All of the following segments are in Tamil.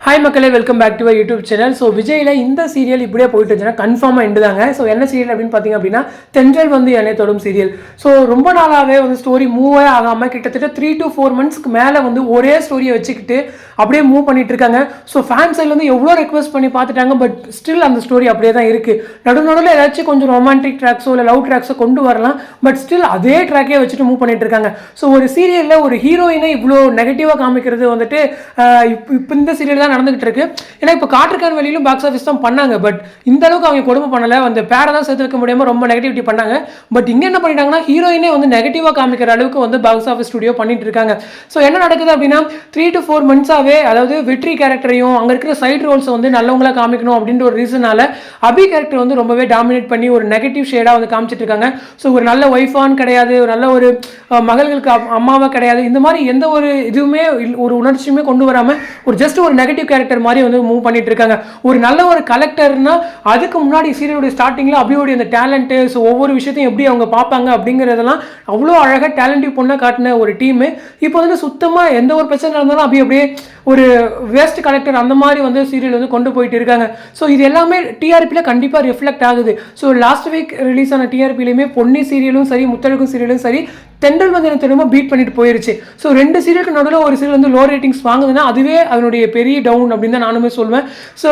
ஹாய் மக்களே welcome back to YouTube channel so விஜயில் இந்த சீரியல் இப்படியே போயிட்டு இருந்துச்சுன்னா கன்ஃபார்மாக எண்டு தாங்க ஸோ என்ன சீரியல் அப்படின்னு பார்த்தீங்க அப்படின்னா தென்றல் வந்து என்னை தொடும் சீரியல் ஸோ ரொம்ப நாளாகவே வந்து ஸ்டோரி மூவே ஆகாமல் கிட்டத்தட்ட த்ரீ டு ஃபோர் மந்த்ஸ்க்கு மேலே வந்து ஒரே ஸ்டோரியை வச்சுக்கிட்டு அப்படியே மூவ் பண்ணிட்டு இருக்காங்க. ஸோ ஃபேன் சைட்லேருந்து எவ்வளோ ரெக்வஸ்ட் பண்ணி பார்த்துட்டாங்க பட் ஸ்டில் அந்த ஸ்டோரி அப்படியே தான் இருக்குது நடு நடுவில் ஏதாச்சும் கொஞ்சம் ரொமான்டிக் ட்ராக்ஸோ இல்லை லவ் ட்ராக்ஸோ கொண்டு வரலாம் பட் ஸ்டில் அதே ட்ராக்கே வச்சுட்டு மூவ் பண்ணிட்டு இருக்காங்க. ஸோ ஒரு சீரியலில் ஒரு ஹீரோயினை இவ்வளோ நெகட்டிவாக காமிக்கிறது வந்துட்டு இப்போ இப்போ இந்த சீரியல் தான் நடந்துகிட்டு இருக்கு. ஏன்னா இப்போ காற்றுக்கான வெளியிலும் பாக்ஸ் ஆஃபீஸ் தான் பண்ணாங்க. பட் இந்த அளவுக்கு அவங்க கொடுமை பண்ணல. அந்த பேரை தான் சேர்த்து வைக்க முடியாம ரொம்ப நெகட்டிவிட்டி பண்ணாங்க. பட் இங்க என்ன பண்ணிட்டாங்கன்னா ஹீரோயினே வந்து நெகட்டிவாக காமிக்கிற அளவுக்கு வந்து பாக்ஸ் ஆஃபீஸ் ஸ்டுடியோ பண்ணிட்டு இருக்காங்க. ஸோ என்ன நடக்குது அப்படின்னா த்ரீ டு ஃபோர் மந்த்ஸாகவே அதாவது வெற்றி கேரக்டரையும் அங்க இருக்கிற சைடு ரோல்ஸை வந்து நல்லவங்களா காமிக்கணும் அப்படின்ற ஒரு ரீசனால அபி கேரக்டர் வந்து ரொம்பவே டாமினேட் பண்ணி ஒரு நெகட்டிவ் ஷேடாக வந்து காமிச்சிட்டு இருக்காங்க. ஸோ ஒரு நல்ல ஒய்ஃபான் கிடையாது. ஒரு நல்ல ஒரு மகள்களுக்கு அம்மாவாக அம்மாவா கிடையாது. இந்த மாதிரி எந்த ஒரு இதுவுமே ஒரு உணர்ச்சியுமே கொண்டு வராம ஒரு ஜஸ்ட் ஒரு நெகட்டிவ் கேரக்டர் மாதிரி வந்து மூவ் பண்ணிட்டு இருக்காங்க ஒரு நல்ல ஒரு கலெக்டர்னா அதுக்கு முன்னாடி சீரியலுடைய ஸ்டார்டிங்ல அபியோடைய அந்த டேலண்ட்டு ஸோ ஒவ்வொரு விஷயத்தையும் எப்படி அவங்க பார்ப்பாங்க அப்படிங்கிறதெல்லாம் அவ்வளோ அழகாக டேலண்டிவ் பொண்ணாக காட்டின ஒரு டீமு இப்போ வந்து சுத்தமாக எந்த ஒரு பிரச்சனை இருந்தாலும் அப்படியே அப்படியே ஒரு வேஸ்ட் கலெக்டர் அந்த மாதிரி வந்து சீரியல் வந்து கொண்டு போயிட்டு இருக்காங்க. ஸோ இது எல்லாமே டிஆர்பியில் கண்டிப்பாக ரிஃப்ளெக்ட் ஆகுது. ஸோ லாஸ்ட் வீக் ரிலீஸ் ஆன டிஆர்பிலையுமே பொன்னி சீரியலும் சரி முத்தழகும் சீரியலும் சரி தென்றல் வந்து எனக்கு திரும்ப பீட் பண்ணிட்டு போயிருச்சு. ஸோ ரெண்டு சீரியலுக்கு நடுவில் ஒரு சீரியல் வந்து லோ ரேட்டிங்ஸ் வாங்குதுன்னா அதுவே அதனுடைய பெரிய டவுன் அப்படின்னு தான் நானுமே சொல்லுவேன் ஸோ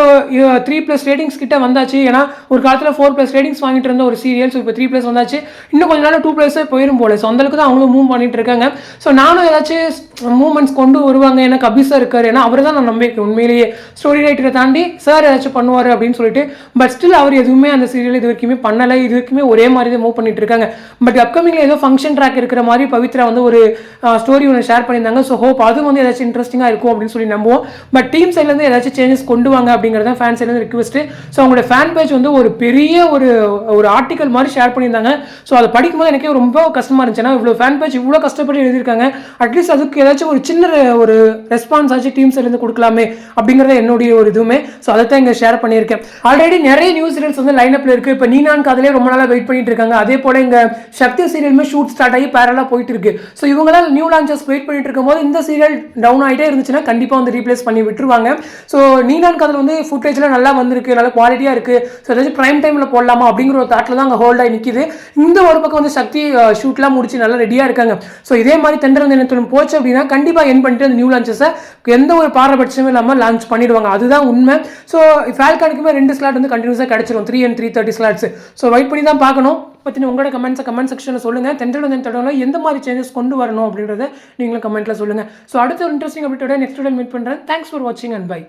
த்ரீ ப்ளஸ் ரேட்டிங்ஸ் கிட்ட வந்தாச்சு. ஏன்னா ஒரு காலத்தில் ஃபோர் ப்ளஸ் ரேட்டிங்ஸ் வாங்கிட்டு இருந்த ஒரு சீரியல் ஸோ இப்போ த்ரீ ப்ளஸ் வந்தாச்சு. இன்னும் கொஞ்ச நாள் டூ ப்ளஸே போயிடும் போல. ஸோ அந்தளவுக்கு தான் அவங்களும் மூவ் பண்ணிட்டு இருக்காங்க. ஸோ நானும் ஏதாச்சும் மூவ்மெண்ட்ஸ் கொண்டு வருவாங்க. எனக்கு அபிசா இருக்காரு. ஏன்னா அவர் தான் நான் நம்பிக்கை. உண்மையிலேயே ஸ்டோரி ரைட்டரை தாண்டி சார் ஏதாச்சும் பண்ணுவார் அப்படின்னு சொல்லிட்டு பட் ஸ்டில் அவர் எதுவுமே அந்த சீரியல் இது வரைக்குமே பண்ணலை. இது வரைக்குமே ஒரே மாதிரி தான் மூவ் பண்ணிட்டு இருக்காங்க. பட் அப்கமிங்ல ஏதோ ஃபங்க்ஷன் ட்ராக் இருக்கிற மாதிரி பவித்ரா வந்து ஒரு ஸ்டோரி ஒன்று ஷேர் பண்ணியிருந்தாங்க. ஸோ ஹோப் அது வந்து ஏதாச்சும் இன்ட்ரெஸ்டிங்காக இருக்கும் அப்படின்னு சொல்லி நம்புவோம். பட் டீம் சைட்லேருந்து ஏதாச்சும் சேஞ்சஸ் கொண்டு வாங்க அப்படிங்கிறது தான் ஃபேன் சைட்லேருந்து ரிக்வஸ்ட் ஸோ அவங்களோட ஃபேன் பேஜ் வந்து ஒரு பெரிய ஒரு ஒரு ஆர்டிக்கல் மாதிரி ஷேர் பண்ணியிருந்தாங்க. ஸோ அதை படிக்கும்போது எனக்கே ரொம்ப கஷ்டமாக இருந்துச்சுன்னா இவ்வளோ ஃபேன் பேஜ் இவ்வளோ கஷ்டப்பட்டு எழுதியிருக்காங்க. அட்லீஸ்ட் அதுக்கு ஏதாச்சும் ஒரு சின்ன ஒரு ரெஸ்பான்ஸ் ஆச்சு. டீம் சைட்லேருந்து கொடுக்கலாமே அப்படிங்கிறத என்னுடைய ஒரு இதுவுமே. ஸோ அதை தான் இங்கே ஷேர் பண்ணியிருக்கேன். ஆல்ரெடி நிறைய நியூஸ் சீரியல்ஸ் வந்து லைனப்பில் இருக்குது இப்போ நீ நான் காதலே ரொம்ப நாளாக வெயிட் பண்ணிட்டு இருக்காங்க. அதே போல் இங்கே சக்தி சீரியலுமே ஷூட் ஸ்டார்ட் ஆகி பேரலாக போயிட்டு இருக்கு. ஸோ இவங்களாம் நியூ லான்ச்சஸ் வெயிட் பண்ணிட்டு இருக்கும்போது இந்த சீரியல் டவுன் ஆகிட்டே இருந்துச்சுன்னா கண்டிப்பாக வந்து ரீப்ளேஸ் பண்ணி விட்டுருவாங்க. ஸோ நீ நான் காதல் வந்து ஃபுட்டேஜ்லாம் நல்லா வந்திருக்கு நல்ல குவாலிட்டியாக இருக்குது ஸோ ஏதாச்சும் ப்ரைம் டைமில் போடலாமா அப்படிங்கிற ஒரு தாட்டில் தான் அங்கே ஹோல்ட் ஆகி நிற்கிது இந்த ஒரு பக்கம் வந்து சக்தி ஷூட்லாம் முடிச்சு நல்லா ரெடியாக இருக்காங்க. ஸோ இதே மாதிரி தென்றல் தினத்துடன் போச்சு அப்படின்னா கண்டிப்பாக என் பண்ணிட்டு அந்த நியூ லான்ச்சஸை எந்த ஒரு பாரபட்சமும் இல்லாமல் லான்ச் பண்ணிடுவாங்க. அதுதான் உண்மை. ஸோ ஃபால்கானுக்குமே ரெண்டு ஸ்லாட் வந்து கண்டினியூஸாக கிடச்சிரும். Three and three thirty slots so wait பண்ணி தான் பார்க்கணும். பற்றின உங்களோட கமெண்ட்ஸை கமெண்ட் செக்ஷனில் சொல்லுங்கள் தென்றல் வந்து தொடரில் எந்த மாதிரி சேஞ்சஸ் கொண்டு வரணும் அப்படின்றத நீங்களும் கமெண்ட்டில் சொல்லுங்கள் ஸோ அடுத்த ஒரு இன்ட்ரெஸ்டிங் அப்டேட்டோட நெக்ஸ்ட் மீட் பண்ணுறேன் தேங்க்ஸ் ஃபார் வாட்சிங் அண்ட் பை